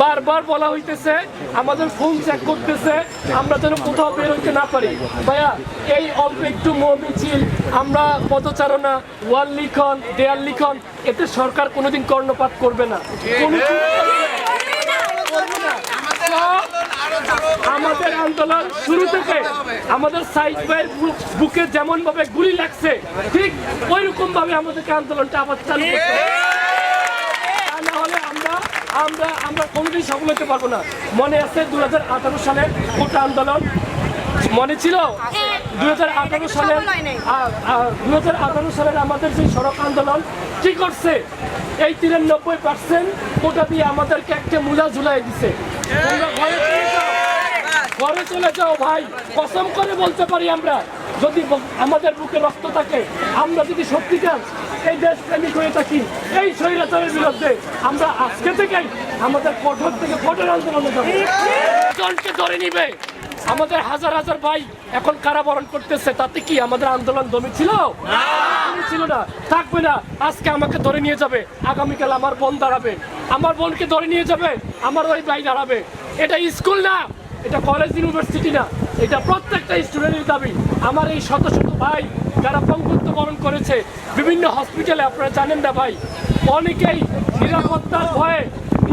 বারবার বলা হইতেছে, আমাদের ফোন চেক করতেছে, আমরা যেন কোথাও বের হইতে না পারি ভাইয়া, এই অল্প একটু মিছিল, আমরা পদচারণা, ওয়াল লিখন, দেয়াল লিখন, এতে সরকার কোনোদিন কর্ণপাত করবে না। আমাদের আন্দোলন শুরু থেকে আমাদের সাইড ভাইয়ের বুকে যেমন ভাবে গুলি লাগছে, ঠিক ওই রকম ভাবে আমাদেরকে আন্দোলনটা আবার চালু করতে হবে। তা না হলে আমরা আমরা আমরা কোনোদিন সফল হতে পারব না। মনে আছে দু সালের কোটা আন্দোলন? মনে ছিল? দু হাজার আঠারো সালে দু হাজার আঠারো সালের আমাদের যে সড়ক আন্দোলন কি করছে? এই তিরানব্বই পার্সেন্ট কোটা দিয়ে আমাদেরকে একটা মূলা ঝুলাই দিছে তোমরা ঘরে চলে যাও। ঘরে চলে যাও ভাই। কসম করে বলতে পারি আমরা যদি আমাদের বুকে রক্ত থাকে আমরা যদি সত্যিকার এই দেশ প্রেমিক হয়ে থাকি এই স্বৈরাচারের বিরুদ্ধে আমরা আজকে থেকেই আমাদের কঠোর থেকে কঠোর আন্দোলনে যাব। ধরে নিবে। আমাদের হাজার হাজার ভাই এখন কারাবরণ করতেছে তাতে কি আমাদের আন্দোলন দমে ছিল? ছিল না। থাকবে না। আজকে আমাকে ধরে নিয়ে যাবে। আগামীকাল আমার বোন দাঁড়াবে। আমার বোনকে ধরে নিয়ে যাবে। আমার ওই ভাই দাঁড়াবে। এটা স্কুল না। এটা কলেজ ইউনিভার্সিটি না এটা প্রত্যেকটা স্টুডেন্টের দাবি। আমার এই শত শত ভাই যারা পঙ্গুত্ব বরণ করেছে বিভিন্ন হসপিটালে আপনারা জানেন না ভাই অনেকেই নিরাপত্তার ভয়ে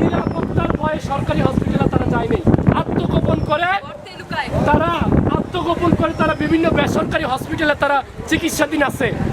নিরাপত্তার ভয়ে সরকারি হসপিটালে তারা যায়নি। আত্মগোপন করে তারা আত্মগোপন করে তারা বিভিন্ন বেসরকারি হসপিটালে তারা চিকিৎসাধীন আছে।